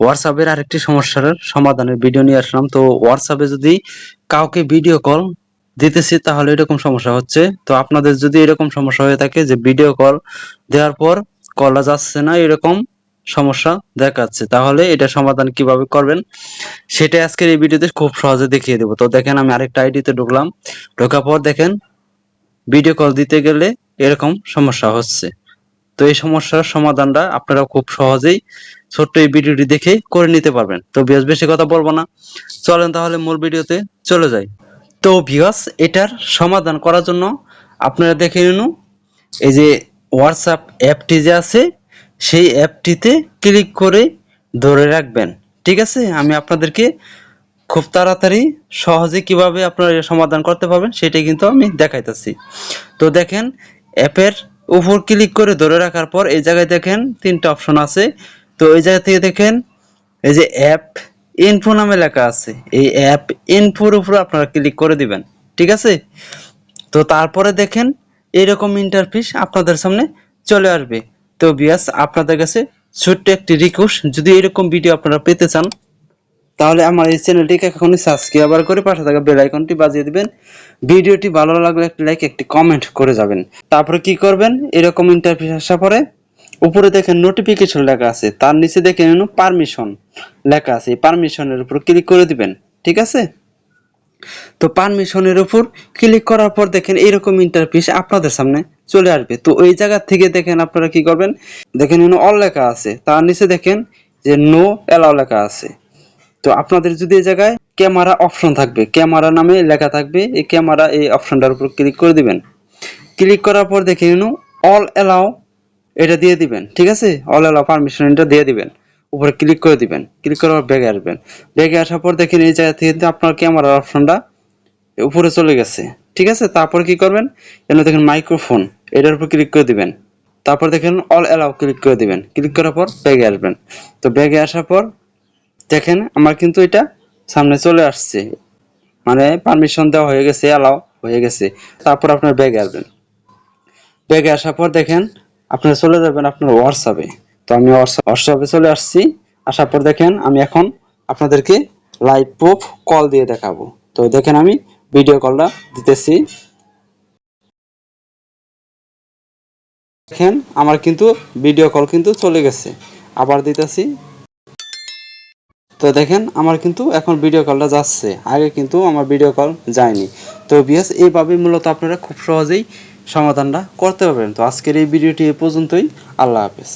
হোয়াটসঅ্যাপের আরেকটি সমস্যার সমাধানের ভিডিও নিয়ে আসলাম। তো হোয়াটসঅ্যাপে যদি কাউকে ভিডিও কল দিতেছি, তাহলে এরকম সমস্যা হচ্ছে। তো আপনাদের যদি এরকম সমস্যা হয়ে থাকে যে ভিডিও কল দেওয়ার পর কলটা যাচ্ছে না, এরকম সমস্যা দেখাচ্ছে, তাহলে এটা সমাধান কীভাবে করবেন? সেটা আজকের এই ভিডিওতে খুব সহজে দেখিয়ে দেবো। তো দেখেন, আমি আরেকটা আইডিতে ঢুকলাম। ঢোকার পর দেখেন ভিডিও কল দিতে গেলে এরকম সমস্যা হচ্ছে। তো এই সমস্যার সমাধানটা আপনারা খুব সহজেই ছোট্ট এই ভিডিওটি দেখে করে নিতে পারবেন। তো বিয়াস বেশি কথা বলব না। চলেন তাহলে মূল ভিডিওতে চলে যাই। তো ভিউয়ার্স এটার সমাধান করার জন্য আপনারা দেখে নিন। এই যে হোয়াটসঅ্যাপ অ্যাপটি যে আছে, সেই অ্যাপটিতে ক্লিক করে ধরে রাখবেন। ঠিক আছে? আমি আপনাদেরকে খুব তাড়াতাড়ি, সহজে কীভাবে আপনারা সমাধান করতে পারবেন, সেটাই কিন্তু আমি দেখাইতেছি। তো দেখেন অ্যাপের উপর ক্লিক করে ধরে রাখার পর এই জায়গায় দেখেন তিনটা অপশন আছে। তো এই জায়গা থেকে দেখেন, এই যে অ্যাপ ইনফো নামে লেখা আছে, এই অ্যাপ ইনফোর উপর আপনারা ক্লিক করে দিবেন, ঠিক আছে? তো তারপরে দেখেন, এরকম ইন্টারফেস আপনাদের সামনে চলে আসবে। তো বিয়াস আপনাদের কাছে ছোট্ট একটি রিকোয়েস্ট যদি এরকম ভিডিও আপনারা পেতে চান, তাহলে আমার এই চ্যানেলটিকে এখনই সাবস্ক্রাইব করে পাশে থাকা বেল বাজিয়ে দিবেন। ভিডিওটি ভালো লাগলে একটি লাইক একটি কমেন্ট করে যাবেন। তারপরে কি করবেন? এরকম ইন্টারফেস আসার পরে উপরে দেখেন নোটিফিকেশন লেখা আছে, তার নিচে দেখে নিন পারমিশন লেখা আছে পারমিশনের উপর ক্লিক করে দিবেন, ঠিক আছে? তো পারমিশনের উপর ক্লিক করার পর দেখেন এরকম ইন্টারফেস আপনাদের সামনে চলে আসবে। তো ওই জায়গা থেকে দেখেন আপনারা কি করবেন? দেখেন অল লেখা আছে, তার নিচে দেখেন যে নো অ্যালাউ লেখা আছে। তো আপনাদের যদি এই জায়গায় ক্যামেরা অপশন থাকবে ক্যামেরা নামে লেখা থাকবে, এই ক্যামেরা এই অপশনটার উপর ক্লিক করে দিবেন। ক্লিক করার পর দেখে নিন অল অ্যালাউ এটা দিয়ে দিবেন, ঠিক আছে? অল অ্যালাউ পারমিশন এটা দিয়ে দিবেন। উপরে ক্লিক করে দিবেন। ক্লিক করার পর ব্যাগে আসবেন। ব্যাগে আসার পর দেখেন এই জায়গা থেকে আপনার ক্যামেরার অপশনটা উপরে চলে গেছে। ঠিক আছে? তারপর কি করবেন? এখানে দেখেন মাইক্রোফোন এটার উপর ক্লিক করে দিবেন। তারপর দেখেন অল অ্যালাউ ক্লিক করে দিবেন। ক্লিক করার পর ব্যাগে আসবেন। তো ব্যাগে আসার পর দেখেন আমার কিন্তু এটা সামনে চলে আসছে। মানে পারমিশন দেওয়া হয়ে গেছে অ্যালাউ হয়ে গেছে। তারপর আপনার ব্যাগে আসবেন। ব্যাগে আসার পর দেখেন আপনারা চলে যাবেন আপনার হোয়াটসঅ্যাপে তো আমি হোয়াটসঅ্যাপে চলে আসছি। আসার পর দেখেন আমি এখন আপনাদেরকে লাইভ প্রুফ কল দিয়ে দেখাবো। তো দেখেন আমি ভিডিও কলটা দিতেছি। দেখেন আমার কিন্তু ভিডিও কল কিন্তু চলে গেছে। আবার দিতেছি। তো দেখেন আমার কিন্তু এখন ভিডিও কলটা যাচ্ছে। আগে কিন্তু আমার ভিডিও কল যায়নি। তো বিএস এইভাবে মূলত আপনারা খুব সহজেই সমাধানটা করতে পারবেন। তো আজকের এই ভিডিওটি এ পর্যন্তই। আল্লাহ হাফেজ।